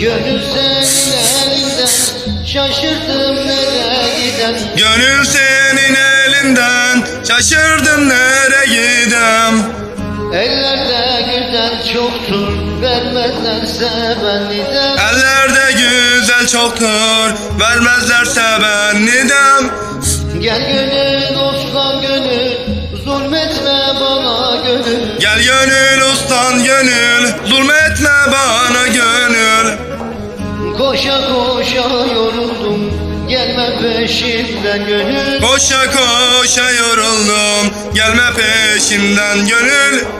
Gönül senin elinden Şaşırdım nereye giden Gönül senin elinden Şaşırdım nereye gidem? Ellerde güzel çoktur Vermezlerse ben neden? Ellerde güzel çoktur Vermezlerse ben nidem Gel gönül dostlan gönül Zulmetme bana gönül. Gel gönül ustan gönül Zulmetme Koşa koşa yoruldum. Gelme peşimden gönül. Koşa koşa yoruldum. Gelme peşimden gönül